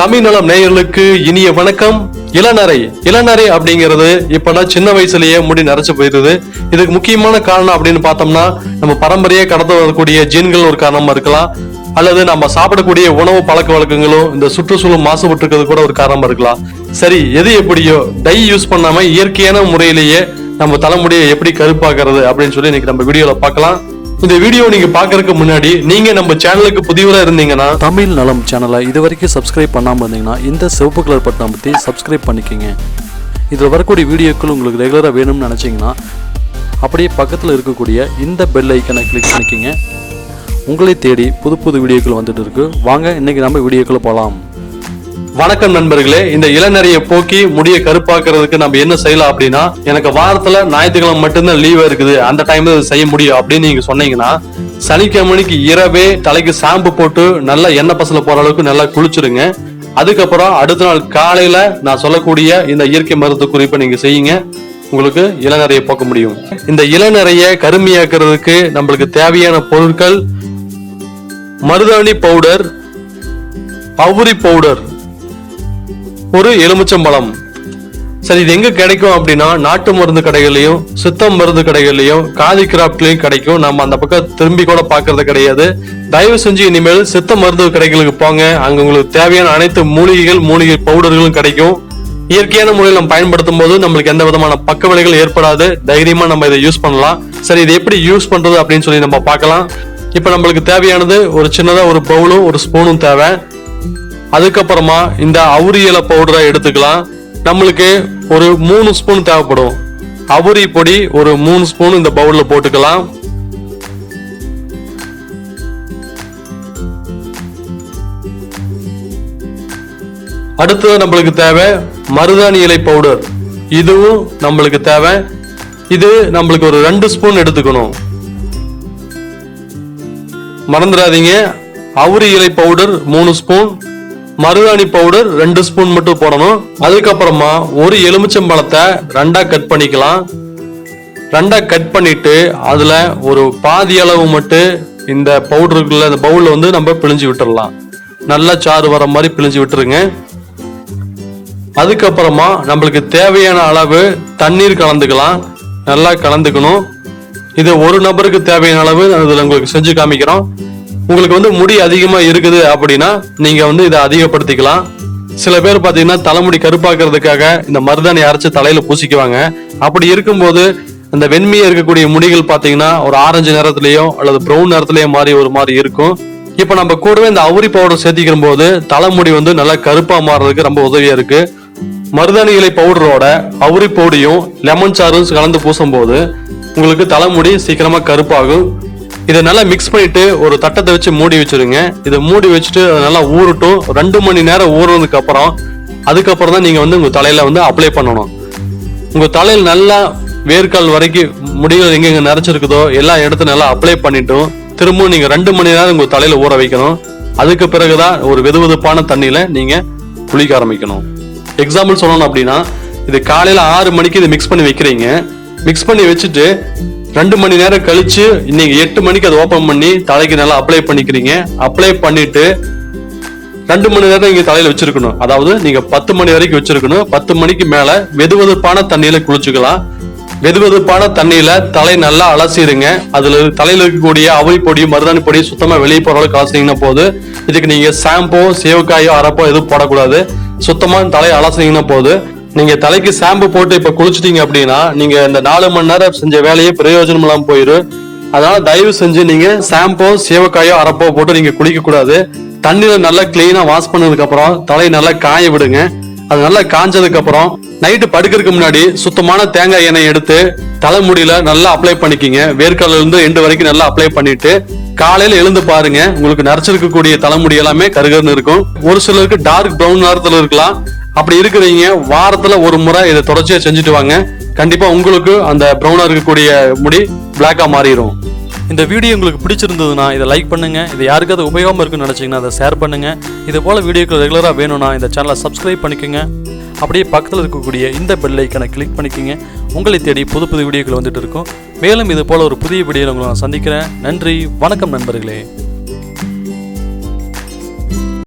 தமிழ் நலம் நேயர்களுக்கு இனிய வணக்கம். இளநரை இளநரை அப்படிங்கிறது இப்பெல்லாம் சின்ன வயசுலயே முடி நரைச்சு போயிருது. இதுக்கு முக்கியமான காரணம் அப்படின்னு பார்த்தோம்னா நம்ம பரம்பரையை கடந்து வரக்கூடிய ஜீன்கள் ஒரு காரணமா இருக்கலாம். அல்லது நம்ம சாப்பிடக்கூடிய உணவு பழக்க வழக்கங்களும் இந்த சுற்றுச்சூழல் மாசுபட்டு இருக்கிறது கூட ஒரு காரணமா இருக்கலாம். சரி எது எப்படியோ டை யூஸ் பண்ணாம இயற்கையான முறையிலேயே நம்ம தலைமுடியை எப்படி கருப்பாக்குறது அப்படின்னு சொல்லி இன்னைக்கு நம்ம வீடியோல பார்க்கலாம். இந்த வீடியோ நீங்க பாக்குறதுக்கு முன்னாடி நீங்க நம்ம சேனலுக்கு புதியவரா இருந்தீங்கன்னா தமிழ் நலம் சேனலை இது வரைக்கும் சப்ஸ்கிரைப் பண்ணாமல் இருந்தீங்கன்னா இந்த சிவப்பு கலர் பட்டனை பற்றி சப்ஸ்கிரைப் பண்ணிக்கோங்க. இதில் வரக்கூடிய வீடியோக்கள் உங்களுக்கு ரெகுலராக வேணும்னு நினச்சிங்கன்னா அப்படியே பக்கத்தில் இருக்கக்கூடிய இந்த பெல் ஐக்கனை கிளிக் பண்ணிக்கோங்க. உங்களை தேடி புது புது வீடியோக்கள் வந்துட்டு இருக்கு. வாங்க இன்னைக்கு நம்ம வீடியோக்களை போகலாம் வணக்கம் நண்பர்களே இந்த இளநறைய போக்கி முடிய கருப்பாக்குறதுக்கு நம்ம என்ன செய்யலாம் அப்படின்னா எனக்கு வாரத்துல ஞாயிற்றுக்கிழமை மட்டும்தான் லீவ் இருக்குது அந்த டைம்ல செய்ய முடியும் அப்படின்னு நீங்க சொன்னீங்கன்னா சனிக்கிழமைக்கு இரவே தலைக்கு ஷாம்பு போட்டு நல்லா எண்ணெய் பசல போற அளவுக்கு நல்லா குளிச்சிருங்க. அதுக்கப்புறம் அடுத்த நாள் காலையில நான் சொல்லக்கூடிய இந்த இயற்கை மருத்துவ குறிப்பை நீங்க செய்யுங்க. உங்களுக்கு இளநறைய போக்க முடியும். இந்த இளநறைய கருமையாக்குறதுக்கு நம்மளுக்கு தேவையான பொருட்கள் மருதாணி பவுடர் பவுரி பவுடர் ஒரு எலுமிச்சம்பழம். சரி இது எங்க கிடைக்கும் அப்படின்னா நாட்டு மருந்து கடைகள்லயும் சித்தம் மருந்து கடைகள்லயும் காதி கிராப்ட்லயும் கிடைக்கும். நம்ம அந்த பக்கம் திரும்பி கூட பாக்குறது கிடையாது. தயவு செஞ்சு இனிமேல் சித்த மருந்து கடைகளுக்கு போங்க. அங்க உங்களுக்கு தேவையான அனைத்து மூலிகைகள் மூலிகை பவுடர்களும் கிடைக்கும். இயற்கையான முறையில் நம்ம பயன்படுத்தும் போது நம்மளுக்கு எந்த விதமான பக்க விலைகள் ஏற்படாது. தைரியமா நம்ம இதை யூஸ் பண்ணலாம். சரி இதை எப்படி யூஸ் பண்றது அப்படின்னு சொல்லி நம்ம பார்க்கலாம். இப்ப நம்மளுக்கு தேவையானது ஒரு சின்னதா ஒரு பவுலும் ஒரு ஸ்பூனும் தேவை. அதுக்கப்புறமா இந்த அவுரி இலை பவுடரை எடுத்துக்கலாம். நம்மளுக்கு ஒரு மூணு ஸ்பூன் தேவைப்படும். அவுரி பொடி ஒரு மூணு ஸ்பூன் இந்த பவுலில் போட்டுக்கலாம். அடுத்தது நம்மளுக்கு தேவை மருதாணி இலை பவுடர் இதுவும் நம்மளுக்கு தேவை. இது நம்மளுக்கு ஒரு ரெண்டு ஸ்பூன் எடுத்துக்கணும். மறந்துடாதீங்க. அவுரி இலை பவுடர் மூணு ஸ்பூன் மருதாணி பவுடர் ரெண்டு ஸ்பூன் மட்டும் போடணும். அதுக்கப்புறமா ஒரு எலுமிச்சம்பழத்தை ரெண்டா கட் பண்ணிக்கலாம். ரெண்டா கட் பண்ணிட்டு அதுல ஒரு பாதி அளவு மட்டும் இந்த பவுடருக்குள்ள இந்த பவுல்ல வந்து நம்ம பிழிஞ்சு விட்டுடலாம் நல்லா சாறு வர மாதிரி பிழிஞ்சு விட்டுருங்க. அதுக்கப்புறமா நம்மளுக்கு தேவையான அளவு தண்ணீர் கலந்துக்கலாம். நல்லா கலந்துக்கணும். இது ஒரு நபருக்கு தேவையான அளவு அதில் உங்களுக்கு செஞ்சு காமிக்கிறோம். உங்களுக்கு வந்து முடி அதிகமாக இருக்குது அப்படின்னா நீங்கள் வந்து இதை அதிகப்படுத்திக்கலாம். சில பேர் பார்த்தீங்கன்னா தலைமுடி கருப்பாக்குறதுக்காக இந்த மருதாணி அரைச்சி தலையில் பூசிக்குவாங்க. அப்படி இருக்கும்போது இந்த வெண்மையை இருக்கக்கூடிய முடிகள் பார்த்தீங்கன்னா ஒரு ஆரஞ்சு நிறத்துலையோ அல்லது ப்ரௌன் நிறத்துலையோ மாறி ஒரு மாதிரி இருக்கும். இப்போ நம்ம கூடவே இந்த அவுரி பவுடர் சேர்த்திக்கிற போது தலைமுடி வந்து நல்லா கருப்பாக மாறுறதுக்கு ரொம்ப உதவியாக இருக்கு. மருதாணி இலை பவுடரோட அவுரி பொடியும் லெமன் சாறும் கலந்து பூசும்போது உங்களுக்கு தலைமுடி சீக்கிரமாக கருப்பாகும். இதை நல்லா மிக்ஸ் பண்ணிட்டு ஒரு தட்டத்தை வச்சு மூடி வச்சிருங்க. இதை மூடி வச்சுட்டு நல்லா ஊறட்டும். ரெண்டு மணி நேரம் ஊறுனதுக்கு அப்புறம் அதுக்கப்புறம் தான் நீங்கள் வந்து உங்கள் தலையில் வந்து அப்ளை பண்ணணும். உங்கள் தலையில் நல்லா வேர்க்கால் வரைக்கும் முடிகள் எங்கெங்க நிறைச்சிருக்குதோ எல்லா இடத்துல நல்லா அப்ளை பண்ணிட்டும். திரும்பவும் நீங்கள் ரெண்டு மணி நேரம் உங்கள் தலையில் ஊற வைக்கணும். அதுக்கு பிறகுதான் ஒரு வெதுவெதுப்பான தண்ணியில் நீங்கள் குளிக்க ஆரம்பிக்கணும். எக்ஸாம்பிள் சொல்லணும் அப்படின்னா இது காலையில் ஆறு மணிக்கு இதை மிக்ஸ் பண்ணி வைக்கிறீங்க. மிக்ஸ் பண்ணி வச்சுட்டு ரெண்டு மணி நேரம் கழிச்சு நீங்க எட்டு மணிக்கு அதை ஓபன் பண்ணி தலைக்கு நல்லா அப்ளை பண்ணிக்கிறீங்க. அப்ளை பண்ணிட்டு ரெண்டு மணி நேரம் நீங்க தலையில வச்சிருக்கணும். அதாவது நீங்க பத்து மணி வரைக்கும் வச்சிருக்கணும். பத்து மணிக்கு மேல வெதுவெதுப்பான தண்ணியில குளிச்சுக்கலாம். வெதுவெதுப்பான தண்ணியில தலை நல்லா அலசிடுங்க. அதுல தலையில இருக்கக்கூடிய அவை பொடி மருதாணி பொடி சுத்தமா வெளியே போற அளவுக்கு அலசினீங்கன்னா போது இதுக்கு நீங்க ஷாம்போ சேவக்காயோ அரப்போ எதுவும் போடக்கூடாது. சுத்தமா தலையை அலசினீங்கன்னா போது நீங்க தலைக்கு ஷாம்பு போட்டு இப்ப குளிச்சிட்டீங்க அப்படின்னா நீங்க இந்த நாலு மணி நேரம் செஞ்ச வேலையே பிரயோஜனம் இல்லாம போயிடும் அதனால தயவு செஞ்சு நீங்க ஷாம்போ சேவக்காயோ அரப்போ போட்டு நீங்க குளிக்க கூடாது தண்ணியில நல்லா கிளீனா வாஷ் பண்ணதுக்கு அப்புறம் தலையை நல்லா காய விடுங்க. அது நல்லா காஞ்சதுக்கு அப்புறம் நைட்டு படுக்கிறதுக்கு முன்னாடி சுத்தமான தேங்காய் எண்ணெய் எடுத்து தலைமுடியில நல்லா அப்ளை பண்ணிக்கிங்க. வேர்க்கால இருந்து எண்டு வரைக்கும் நல்லா அப்ளை பண்ணிட்டு காலையில எழுந்து பாருங்க. உங்களுக்கு நரைச்சிருக்கக்கூடிய தலைமுடி எல்லாமே கருகருன்னு இருக்கும். ஒரு சிலருக்கு டார்க் ப்ரௌன் நேரத்துல இருக்கலாம். அப்படி இருக்கிறீங்க வாரத்துல ஒரு முறை இதை தொடர்ச்சியா செஞ்சுட்டு வாங்க. கண்டிப்பா உங்களுக்கு அந்த ப்ரௌனா இருக்கக்கூடிய முடி பிளாக்கா மாறிடும் இந்த வீடியோ உங்களுக்கு பிடிச்சிருந்ததுன்னா இதை லைக் பண்ணுங்க. இது யாருக்காவது உபயோகமாக இருக்குன்னு நினச்சிங்கன்னா அதை ஷேர் பண்ணுங்க. இது போல் வீடியோக்கள் ரெகுலராக வேணும்னா இந்த சேனலை சப்ஸ்கிரைப் பண்ணிக்கோங்க. அப்படியே பக்கத்தில் இருக்கக்கூடிய இந்த பெல் ஐக்கனை கிளிக் பண்ணிக்கோங்க. உங்களை தேடி புது புது வீடியோக்கள் வந்துட்டு இருக்கும். மேலும் இது போல் ஒரு புதிய வீடியோவில் உங்களை நான் சந்திக்கிறேன். நன்றி வணக்கம் நண்பர்களே.